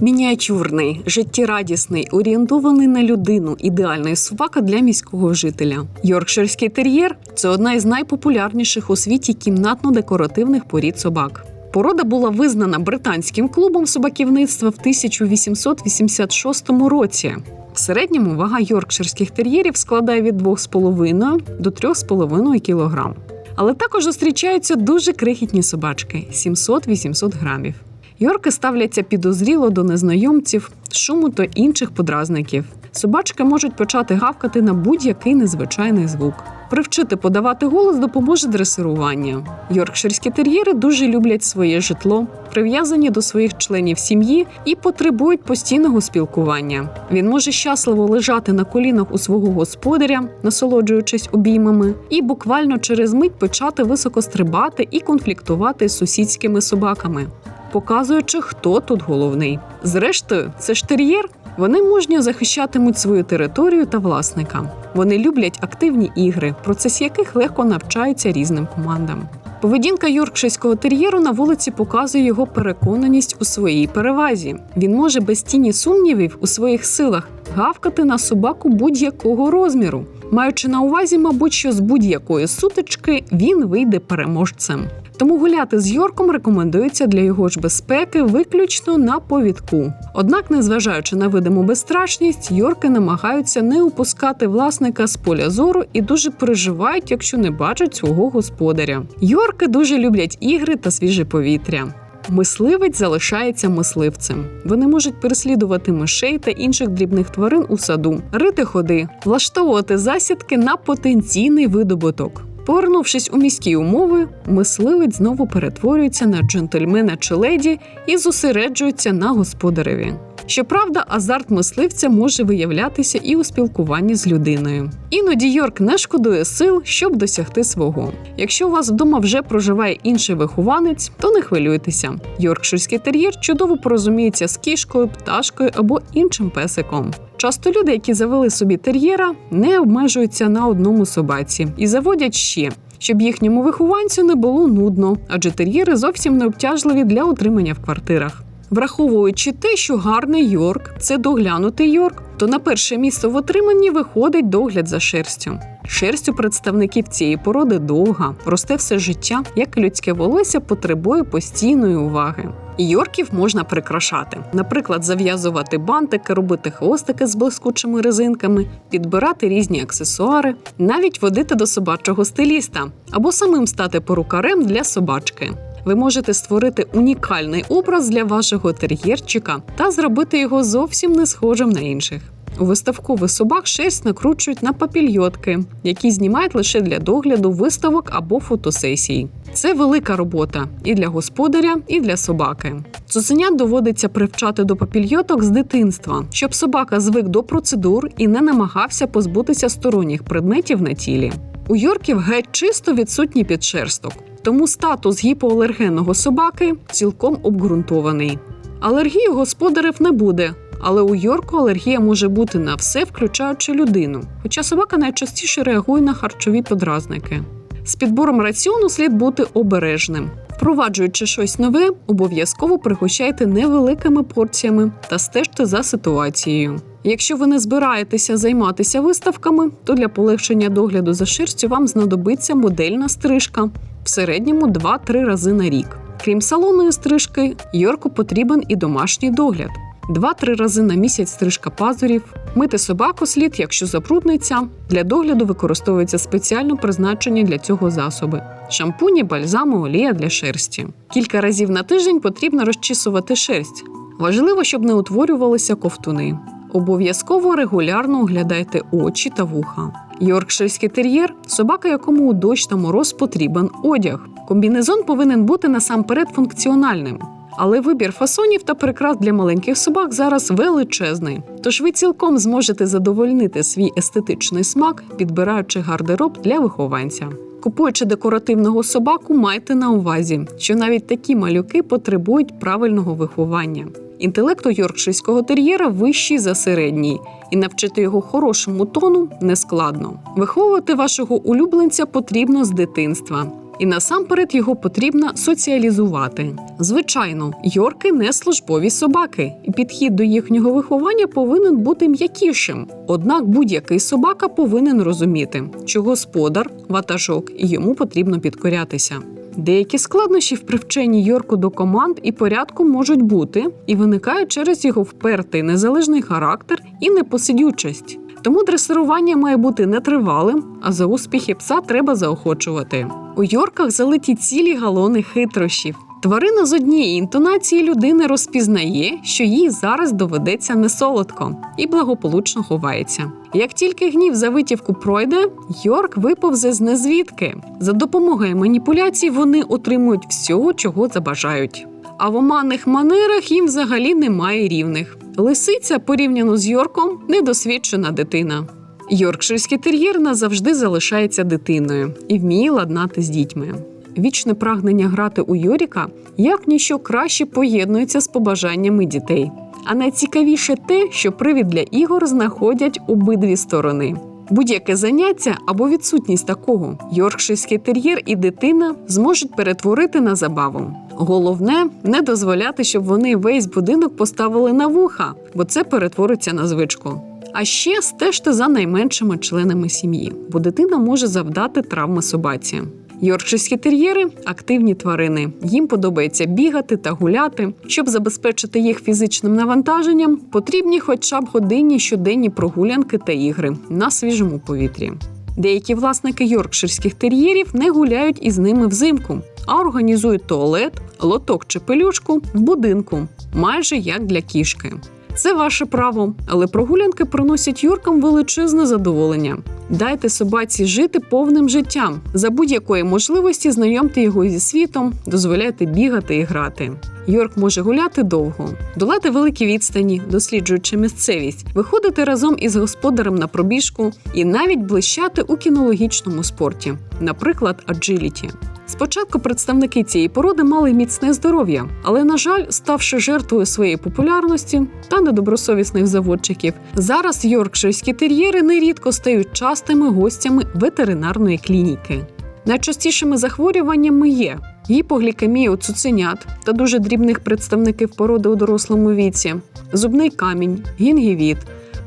Мініатюрний, життєрадісний, орієнтований на людину, ідеальний собака для міського жителя. Йоркширський тер'єр це одна із найпопулярніших у світі кімнатно-декоративних порід собак. Порода була визнана британським клубом собаківництва в 1886 році. В середньому вага йоркширських тер'єрів складає від 2,5 до 3,5 кг. Але також зустрічаються дуже крихітні собачки 700-800 грамів. Йорки ставляться підозріло до незнайомців, шуму та інших подразників. Собачки можуть почати гавкати на будь-який незвичайний звук. Привчити подавати голос допоможе дресирування. Йоркширські тер'єри дуже люблять своє житло, прив'язані до своїх членів сім'ї і потребують постійного спілкування. Він може щасливо лежати на колінах у свого господаря, насолоджуючись обіймами, і буквально через мить почати високо стрибати і конфліктувати з сусідськими собаками показуючи, хто тут головний. Зрештою, це ж тер'єр. Вони мужньо захищатимуть свою територію та власника. Вони люблять активні ігри, процес яких легко навчаються різним командам. Поведінка йоркширського тер'єру на вулиці показує його переконаність у своїй перевазі. Він може без тіні сумнівів у своїх силах гавкати на собаку будь-якого розміру, маючи на увазі, мабуть, що з будь-якої сутички він вийде переможцем. Тому гуляти з Йорком рекомендується для його ж безпеки виключно на повідку. Однак, незважаючи на видиму безстрашність, Йорки намагаються не упускати власника з поля зору і дуже переживають, якщо не бачать свого господаря. Йорки дуже люблять ігри та свіже повітря. Мисливець залишається мисливцем. Вони можуть переслідувати мишей та інших дрібних тварин у саду, рити ходи, влаштовувати засідки на потенційний видобуток. Повернувшись у міські умови, мисливець знову перетворюється на джентльмена чи леді і зосереджується на господареві. Щоправда, азарт мисливця може виявлятися і у спілкуванні з людиною. Іноді Йорк не шкодує сил, щоб досягти свого. Якщо у вас вдома вже проживає інший вихованець, то не хвилюйтеся. Йоркширський тер'єр чудово порозуміється з кішкою, пташкою або іншим песиком. Часто люди, які завели собі тер'єра, не обмежуються на одному собаці і заводять ще. Щоб їхньому вихованцю не було нудно, адже тер'єри зовсім не обтяжливі для утримання в квартирах. Враховуючи те, що гарний Йорк це доглянутий Йорк, то на перше місце в отриманні виходить догляд за шерстю. Шерсть у представників цієї породи довга, росте все життя, як людське волосся потребує постійної уваги. Йорків можна прикрашати, наприклад, зав'язувати бантики, робити хвостики з блискучими резинками, підбирати різні аксесуари, навіть водити до собачого стиліста або самим стати порукарем для собачки. Ви можете створити унікальний образ для вашого тер'єрчика та зробити його зовсім не схожим на інших. У виставкових собак шерсть накручують на папільйотки, які знімають лише для догляду виставок або фотосесій. Це велика робота і для господаря, і для собаки. Цуценят доводиться привчати до папільйоток з дитинства, щоб собака звик до процедур і не намагався позбутися сторонніх предметів на тілі. У Йорків геть чисто відсутній підшерсток, тому статус гіпоалергенного собаки цілком обґрунтований. Алергії господарів не буде, але у Йорку алергія може бути на все, включаючи людину. Хоча собака найчастіше реагує на харчові подразники. З підбором раціону слід бути обережним. Впроваджуючи щось нове, обов'язково пригощайте невеликими порціями та стежте за ситуацією. Якщо ви не збираєтеся займатися виставками, то для полегшення догляду за шерстю вам знадобиться модельна стрижка в середньому 2-3 рази на рік. Крім салонної стрижки, Йорку потрібен і домашній догляд. Два-три рази на місяць стрижка пазурів, мити собаку слід, якщо забрудниться. Для догляду використовуються спеціально призначені для цього засоби: шампуні, бальзами, олія для шерсті. Кілька разів на тиждень потрібно розчісувати шерсть. Важливо, щоб не утворювалися ковтуни. Обов'язково регулярно оглядайте очі та вуха. Йоркширський тер'єр собака, якому у дощ та мороз потрібен одяг. Комбінезон повинен бути насамперед функціональним. Але вибір фасонів та прикрас для маленьких собак зараз величезний. Тож ви цілком зможете задовольнити свій естетичний смак, підбираючи гардероб для вихованця. Купуючи декоративного собаку, майте на увазі, що навіть такі малюки потребують правильного виховання. Інтелект у йоркширського тер'єра вищий за середній, і навчити його хорошому тону нескладно. Виховувати вашого улюбленця потрібно з дитинства. і насамперед його потрібно соціалізувати. Звичайно, йорки не службові собаки, і підхід до їхнього виховання повинен бути м'якішим. Однак будь-який собака повинен розуміти, що господар, ватажок і йому потрібно підкорятися. Деякі складнощі в привченні Йорку до команд і порядку можуть бути і виникають через його впертий незалежний характер і непосидючість. Тому дресирування має бути нетривалим, а за успіхи пса треба заохочувати. У Йорках залиті цілі галони хитрощів. Тварина з однієї інтонації людини розпізнає, що їй зараз доведеться несолодко і благополучно ховається. Як тільки гнів за витівку пройде, Йорк виповзе з незвідки. За допомогою маніпуляцій вони отримують всього, чого забажають. А в оманних манерах їм взагалі немає рівних. Лисиця, порівняно з Йорком, недосвідчена дитина. Йоркширський тер'єр назавжди залишається дитиною і вміє ладнати з дітьми. Вічне прагнення грати у Йоріка як ніщо краще поєднується з побажаннями дітей. А найцікавіше те, що привід для ігор знаходять обидві сторони. Будь-яке заняття або відсутність такого йоркширський тер'єр і дитина зможуть перетворити на забаву. Головне не дозволяти, щоб вони весь будинок поставили на вуха, бо це перетвориться на звичку. А ще стежте за найменшими членами сім'ї, бо дитина може завдати травми собаці. Йоркширські тер'єри активні тварини. Їм подобається бігати та гуляти. Щоб забезпечити їх фізичним навантаженням, потрібні хоча б годинні щоденні прогулянки та ігри на свіжому повітрі. Деякі власники йоркширських тер'єрів не гуляють із ними взимку, а організують туалет, лоток чи пелюшку в будинку, майже як для кішки. Це ваше право, але прогулянки приносять юркам величезне задоволення. Дайте собаці жити повним життям. За будь-якої можливості знайомте його зі світом, дозволяйте бігати і грати. Йорк може гуляти довго, долати великі відстані, досліджуючи місцевість, виходити разом із господарем на пробіжку і навіть блищати у кінологічному спорті, наприклад, аджиліті. Спочатку представники цієї породи мали міцне здоров'я, але, на жаль, ставши жертвою своєї популярності та недобросовісних заводчиків, зараз йоркширські тер'єри нерідко стають частими гостями ветеринарної клініки. Найчастішими захворюваннями є гіпоглікемія у цуценят та дуже дрібних представників породи у дорослому віці, зубний камінь, гінгівіт,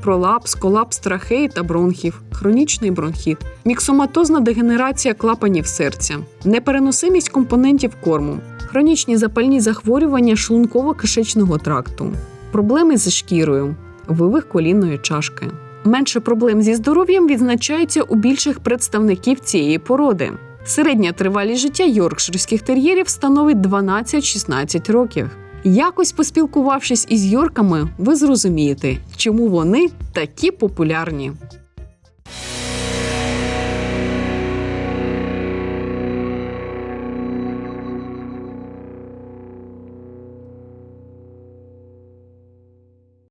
пролапс, колапс трахеї та бронхів, хронічний бронхіт, міксоматозна дегенерація клапанів серця, непереносимість компонентів корму, хронічні запальні захворювання шлунково-кишечного тракту, проблеми зі шкірою, вивих колінної чашки. Менше проблем зі здоров'ям відзначається у більших представників цієї породи. Середня тривалість життя йоркширських тер'єрів становить 12-16 років. Якось поспілкувавшись із йорками, ви зрозумієте, чому вони такі популярні.